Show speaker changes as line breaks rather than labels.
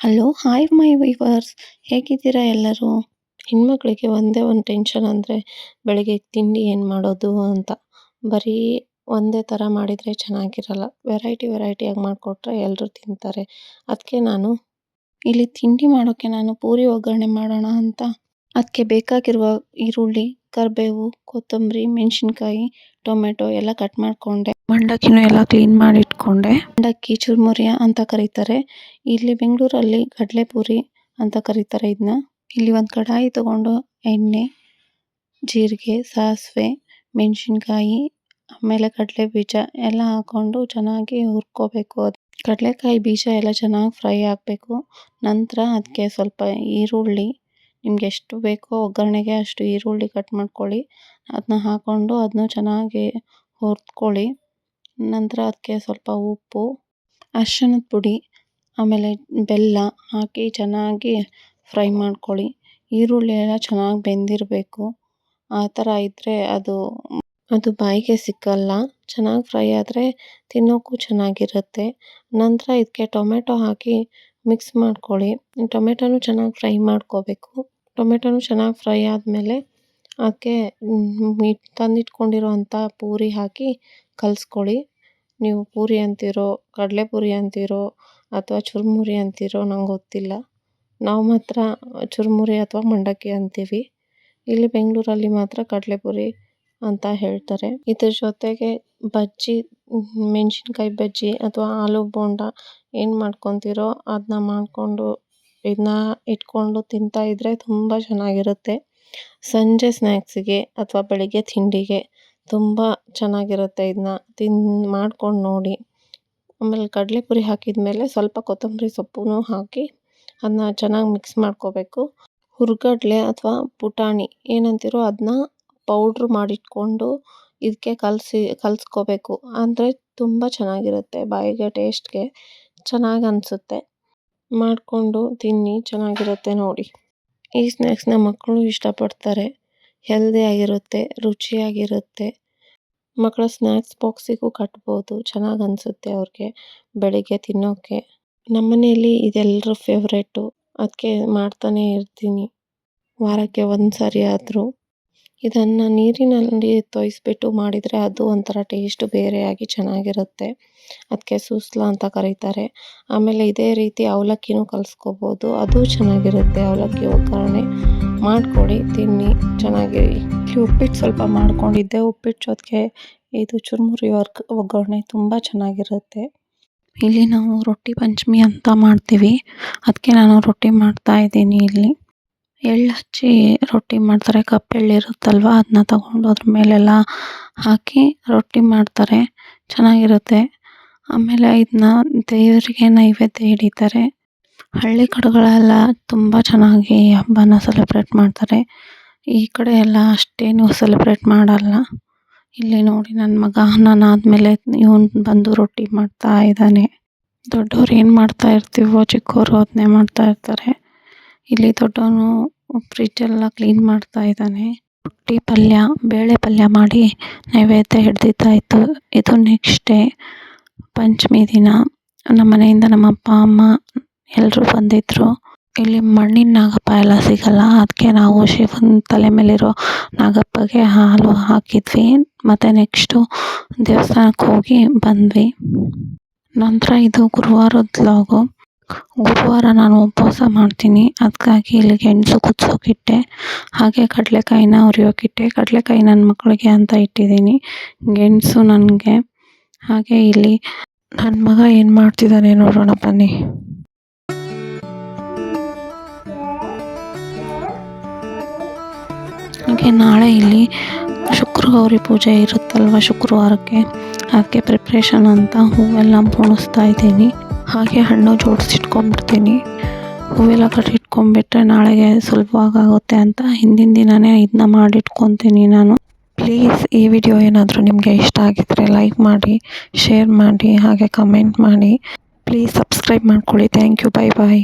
Hello hi my ವೈವರ್ಸ್ ಹೇಗಿದ್ದೀರಾ ಎಲ್ಲರೂ? ಹೆಣ್ಮಕ್ಳಿಗೆ ಒಂದೇ ಒಂದು ಟೆನ್ಷನ್ ಅಂದರೆ ಬೆಳಗ್ಗೆ ತಿಂಡಿ ಏನು ಮಾಡೋದು ಅಂತ. ಬರೀ ಒಂದೇ ಥರ ಮಾಡಿದರೆ ಚೆನ್ನಾಗಿರಲ್ಲ. ವೆರೈಟಿ ವೆರೈಟಿಯಾಗಿ ಮಾಡಿಕೊಟ್ರೆ ಎಲ್ಲರೂ ತಿಂತಾರೆ. ಅದಕ್ಕೆ ನಾನು, ಇಲ್ಲಿ ತಿಂಡಿ ಮಾಡೋಕ್ಕೆ ನಾನು ಪೂರಿ ಒಗ್ಗರಣೆ ಮಾಡೋಣ ಅಂತ. ಅದಕ್ಕೆ ಬೇಕಾಗಿರುವ ಈರುಳ್ಳಿ ಕರಿಬೇವು ಕೊತ್ತಂಬರಿ ಮೆಣಸಿನ್ಕಾಯಿ ಟೊಮೆಟೊ ಎಲ್ಲ ಕಟ್ ಮಾಡಿಕೊಂಡೆ. ಮಂಡಕ್ಕಿನೂ ಎಲ್ಲ ಕ್ಲೀನ್ ಮಾಡಿ ಇಟ್ಕೊಂಡೆ ಮಂಡಕ್ಕಿ ಚುರ್ಮುರಿ ಅಂತ ಕರೀತಾರೆ. ಇಲ್ಲಿ ಬೆಂಗಳೂರಲ್ಲಿ ಕಡಲೆಪುರಿ ಅಂತ ಕರೀತಾರೆ ಇದನ್ನ ಇಲ್ಲಿ ಒಂದು ಕಡಾಯಿ ತಗೊಂಡು ಎಣ್ಣೆ ಜೀರಿಗೆ ಸಾಸಿವೆ ಮೆಣಸಿನ್ಕಾಯಿ ಆಮೇಲೆ ಕಡಲೆ ಬೀಜ ಎಲ್ಲ ಹಾಕೊಂಡು ಚೆನ್ನಾಗಿ ಹುರ್ಕೋಬೇಕು ಅದು. ಕಡಲೆಕಾಯಿ ಬೀಜ ಎಲ್ಲ ಚೆನ್ನಾಗಿ ಫ್ರೈ ಆಗಬೇಕು. ನಂತರ ಅದಕ್ಕೆ ಸ್ವಲ್ಪ ಈರುಳ್ಳಿ ನಿಮ್ಗೆ ಎಷ್ಟು ಬೇಕೋ ಒಗ್ಗರಣೆಗೆ ಅಷ್ಟು ಈರುಳ್ಳಿ ಕಟ್ ಮಾಡ್ಕೊಳ್ಳಿ. ಅದನ್ನ ಹಾಕ್ಕೊಂಡು ಅದನ್ನು ಚೆನ್ನಾಗಿ ಹುರ್ದ್ಕೊಳ್ಳಿ. ನಂತರ ಅದಕ್ಕೆ ಸ್ವಲ್ಪ ಉಪ್ಪು, ಅರ್ಶಿಣದ ಪುಡಿ, ಆಮೇಲೆ ಬೆಲ್ಲ ಹಾಕಿ ಚೆನ್ನಾಗಿ ಫ್ರೈ ಮಾಡ್ಕೊಳ್ಳಿ. ಈರುಳ್ಳಿ ಎಲ್ಲ ಚೆನ್ನಾಗಿ ಬೆಂದಿರಬೇಕು. ಆ ಥರ ಇದ್ದರೆ ಅದು ಅದು ಬಾಯಿಗೆ ಸಿಕ್ಕಲ್ಲ. ಚೆನ್ನಾಗಿ ಫ್ರೈ ಆದರೆ ತಿನ್ನೋಕ್ಕೂ ಚೆನ್ನಾಗಿರುತ್ತೆ. ನಂತರ ಇದಕ್ಕೆ ಟೊಮೆಟೊ ಹಾಕಿ ಮಿಕ್ಸ್ ಮಾಡ್ಕೊಳ್ಳಿ. ಟೊಮೆಟೊನೂ ಚೆನ್ನಾಗಿ ಫ್ರೈ ಮಾಡ್ಕೋಬೇಕು. ಟೊಮೆಟೊನೂ ಚೆನ್ನಾಗಿ ಫ್ರೈ ಆದಮೇಲೆ ಅದಕ್ಕೆ ತಂದಿಟ್ಕೊಂಡಿರೋಂಥ ಪೂರಿ ಹಾಕಿ ಕಲಿಸ್ಕೊಳ್ಳಿ. ನೀವು ಪೂರಿ ಅಂತೀರೋ ಕಡಲೆ ಪೂರಿ ಅಂತೀರೋ ಅಥವಾ ಚುರುಮುರಿ ಅಂತೀರೋ ನಂಗೆ ಗೊತ್ತಿಲ್ಲ. ನಾವು ಮಾತ್ರ ಚುರುಮುರಿ ಅಥವಾ ಮಂಡಕ್ಕಿ ಅಂತೀವಿ. ಇಲ್ಲಿ ಬೆಂಗಳೂರಲ್ಲಿ ಮಾತ್ರ ಕಡಲೆಪುರಿ ಅಂತ ಹೇಳ್ತಾರೆ. ಇದ್ರ ಜೊತೆಗೆ ಬಜ್ಜಿ ಮೆಣಸಿನ್ಕಾಯಿ ಬಜ್ಜಿ ಅಥವಾ ಆಲೂ ಬೋಂಡ ಏನು ಮಾಡ್ಕೊತಿರೋ ಅದನ್ನ ಮಾಡಿಕೊಂಡು ಇದನ್ನ ಇಟ್ಕೊಂಡು ತಿಂತಾ ಇದ್ದರೆ ತುಂಬ ಚೆನ್ನಾಗಿರುತ್ತೆ. ಸಂಜೆ ಸ್ನ್ಯಾಕ್ಸಿಗೆ ಅಥವಾ ಬೆಳಿಗ್ಗೆ ತಿಂಡಿಗೆ ತುಂಬ ಚೆನ್ನಾಗಿರುತ್ತೆ ಇದನ್ನ ತಿನ್, ಮಾಡ್ಕೊಂಡು ನೋಡಿ. ಆಮೇಲೆ ಕಡಲೆಪುರಿ ಹಾಕಿದ ಮೇಲೆ ಸ್ವಲ್ಪ ಕೊತ್ತಂಬರಿ ಸೊಪ್ಪು ಹಾಕಿ ಅದನ್ನ ಚೆನ್ನಾಗಿ ಮಿಕ್ಸ್ ಮಾಡ್ಕೋಬೇಕು. ಹುರ್ಗಡ್ಲೆ ಅಥವಾ ಪುಟಾಣಿ ಏನಂತೀರೋ ಅದನ್ನ ಪೌಡ್ರ್ ಮಾಡಿಟ್ಕೊಂಡು ಇದಕ್ಕೆ ಕಲಸಿ, ಕಲಿಸ್ಕೋಬೇಕು. ಅಂದರೆ ತುಂಬ ಚೆನ್ನಾಗಿರುತ್ತೆ ಬಾಯಿಗೆ, ಟೇಸ್ಟ್ಗೆ. ಚೆನ್ನಾಗಿ ಅನಿಸುತ್ತೆ ಮಾಡಿಕೊಂಡು ತಿನ್ನಿ, ಚೆನ್ನಾಗಿರುತ್ತೆ ನೋಡಿ. ಈ ಸ್ನ್ಯಾಕ್ಸ್ನ ಮಕ್ಕಳು ಇಷ್ಟಪಡ್ತಾರೆ. ಹೆಲ್ದಿಯಾಗಿರುತ್ತೆ ರುಚಿಯಾಗಿರುತ್ತೆ. ಮಕ್ಕಳ ಸ್ನ್ಯಾಕ್ಸ್ ಬಾಕ್ಸಿಗೂ ಕಟ್ಬೋದು ಚೆನ್ನಾಗಿ ಅನಿಸುತ್ತೆ ಅವ್ರಿಗೆ ಬೆಳಿಗ್ಗೆ ತಿನ್ನೋಕ್ಕೆ ನಮ್ಮನೆಯಲ್ಲಿ ಇದೆಲ್ಲರೂ ಫೇವ್ರೇಟು ಅದಕ್ಕೆ ಮಾಡ್ತಾನೆ ಇರ್ತೀನಿ. ವಾರಕ್ಕೆ ಒಂದು ಸಾರಿ ಆದರೂ ಇದನ್ನು ನೀರಿನಲ್ಲಿ ತೋಯಿಸ್ಬಿಟ್ಟು ಮಾಡಿದರೆ ಅದು ಒಂಥರ ಟೇಸ್ಟ್ ಬೇರೆಯಾಗಿ ಚೆನ್ನಾಗಿರುತ್ತೆ. ಅದಕ್ಕೆ ಸೂಸ್ಲಾ ಅಂತ ಕರೀತಾರೆ. ಆಮೇಲೆ ಇದೇ ರೀತಿ ಅವಲಕ್ಕಿನೂ ಕಲಿಸ್ಕೋಬೋದು. ಅದು ಚೆನ್ನಾಗಿರುತ್ತೆ ಅವಲಕ್ಕಿ ಒಗ್ಗರಣೆ. ಮಾಡಿಕೊಡಿ, ತಿನ್ನಿ. ಚೆನ್ನಾಗಿ ಉಪ್ಪಿಟ್ಟು ಸ್ವಲ್ಪ ಮಾಡ್ಕೊಂಡಿದ್ದೆ. ಉಪ್ಪಿಟ್ಟು ಜೊತೆಗೆ ಇದು ಚುರುಮುರಿ ವರ್ಕ್ ಒಗ್ಗರಣೆ ತುಂಬ ಚೆನ್ನಾಗಿರುತ್ತೆ. ಇಲ್ಲಿ ನಾವು ರೊಟ್ಟಿ ಪಂಚಮಿ ಅಂತ ಮಾಡ್ತೀವಿ. ಅದಕ್ಕೆ ನಾನು ರೊಟ್ಟಿ ಮಾಡ್ತಾ ಇದ್ದೀನಿ ಇಲ್ಲಿ. ಎಳ್ಳು ಹಚ್ಚಿ ರೊಟ್ಟಿ ಮಾಡ್ತಾರೆ. ಕಪ್ಪೆಳ್ಳು ಇರುತ್ತಲ್ವ? ಅದನ್ನ ತಗೊಂಡು ಅದ್ರ ಮೇಲೆಲ್ಲ ಹಾಕಿ ರೊಟ್ಟಿ ಮಾಡ್ತಾರೆ. ಚೆನ್ನಾಗಿರುತ್ತೆ. ಆಮೇಲೆ ಇದನ್ನ ದೇವರಿಗೆ ನೈವೇದ್ಯ ಹಿಡಿತಾರೆ. ಹಳ್ಳಿ ಕಡೆಗಳೆಲ್ಲ ತುಂಬ ಚೆನ್ನಾಗಿ ಹಬ್ಬನ ಸೆಲೆಬ್ರೇಟ್ ಮಾಡ್ತಾರೆ. ಈ ಕಡೆ ಎಲ್ಲ ಅಷ್ಟೇನು ಸೆಲೆಬ್ರೇಟ್ ಮಾಡಲ್ಲ. ಇಲ್ಲಿ ನೋಡಿ ನನ್ನ ಮಗ ನಾನು ಆದಮೇಲೆ ಇವನು ಬಂದು ರೊಟ್ಟಿ ಮಾಡ್ತಾ ಇದ್ದಾನೆ. ದೊಡ್ಡವ್ರು ಏನು ಮಾಡ್ತಾ ಇರ್ತೀವೋ ಚಿಕ್ಕವರು ಅದನ್ನೇ ಮಾಡ್ತಾ ಇರ್ತಾರೆ. ಇಲ್ಲಿ ದೊಡ್ಡವನು ಎಲ್ಲ ಕ್ಲೀನ್ ಮಾಡ್ತಾ ಇದ್ದಾನೆ. ರೊಟ್ಟಿ ಪಲ್ಯ, ಬೇಳೆ ಪಲ್ಯ ಮಾಡಿ ನೈವೇದ್ಯ ಹಿಡ್ದಿದ್ದಾಯಿತು ಇದು ನೆಕ್ಸ್ಟ್ ಡೇ ಪಂಚಮಿ ದಿನ. ನಮ್ಮ ಮನೆಯಿಂದ ನಮ್ಮ ಅಪ್ಪ, ಅಮ್ಮ ಎಲ್ಲರೂ ಬಂದಿದ್ದರು ಇಲ್ಲಿ ಮಣ್ಣಿನ ನಾಗಪ್ಪ ಎಲ್ಲ ಸಿಗಲ್ಲ. ಅದಕ್ಕೆ ನಾವು ಶಿವನ ತಲೆ ಮೇಲಿರೋ ನಾಗಪ್ಪಗೆ ಹಾಲು ಹಾಕಿದ್ವಿ. ಮತ್ತು ನೆಕ್ಸ್ಟು ದೇವಸ್ಥಾನಕ್ಕೆ ಹೋಗಿ ಬಂದ್ವಿ. ನಂತರ ಇದು ಗುರುವಾರದ ವ್ಲಾಗು ಗುರುವಾರ ನಾನು ಉಪವಾಸ ಮಾಡ್ತೀನಿ. ಅದಕ್ಕಾಗಿ ಇಲ್ಲಿ ಗೆಣಸು ಕುದಿಸೋಕಿಟ್ಟೆ ಹಾಗೆ ಕಡಲೆಕಾಯಿನ ಹುರಿಯೋಕ್ಕಿಟ್ಟೆ ಕಡಲೆಕಾಯಿ ನನ್ನ ಮಕ್ಕಳಿಗೆ ಅಂತ ಇಟ್ಟಿದ್ದೀನಿ. ಗೆಣಸು ನನಗೆ. ಹಾಗೆ ಇಲ್ಲಿ ನನ್ನ ಮಗ ಏನು ಮಾಡ್ತಿದ್ದಾನೆ ನೋಡೋಣ ಬನ್ನಿ. ಹಾಗೆ ನಾಳೆ ಇಲ್ಲಿ ಶುಕ್ರಗೌರಿ ಪೂಜೆ ಇರುತ್ತಲ್ವ ಶುಕ್ರವಾರಕ್ಕೆ. ಅದಕ್ಕೆ ಪ್ರಿಪ್ರೇಷನ್ ಅಂತ ಹೂವೆಲ್ಲ ಪೋಣಿಸ್ತಾ ಇದ್ದೀನಿ. ಹಾಗೆ ಹಣ್ಣು ಜೋಡಿಸಿಟ್ಕೊಂಡ್ಬಿಡ್ತೀನಿ ಹೂವೆಲ್ಲ ಕಟ್ಟಿಟ್ಕೊಂಡ್ಬಿಟ್ರೆ ನಾಳೆಗೆ ಸುಲಭವಾಗುತ್ತೆ ಅಂತ ಹಿಂದಿನ ದಿನವೇ ಇದನ್ನ ಮಾಡಿಟ್ಕೊತೀನಿ ನಾನು. ಪ್ಲೀಸ್ ಈ ವಿಡಿಯೋ ಏನಾದರೂ ನಿಮಗೆ ಇಷ್ಟ ಆಗಿದ್ದರೆ ಲೈಕ್ ಮಾಡಿ ಶೇರ್ ಮಾಡಿ, ಹಾಗೆ ಕಮೆಂಟ್ ಮಾಡಿ. ಪ್ಲೀಸ್ ಸಬ್ಸ್ಕ್ರೈಬ್ ಮಾಡ್ಕೊಳ್ಳಿ. Thank you bye bye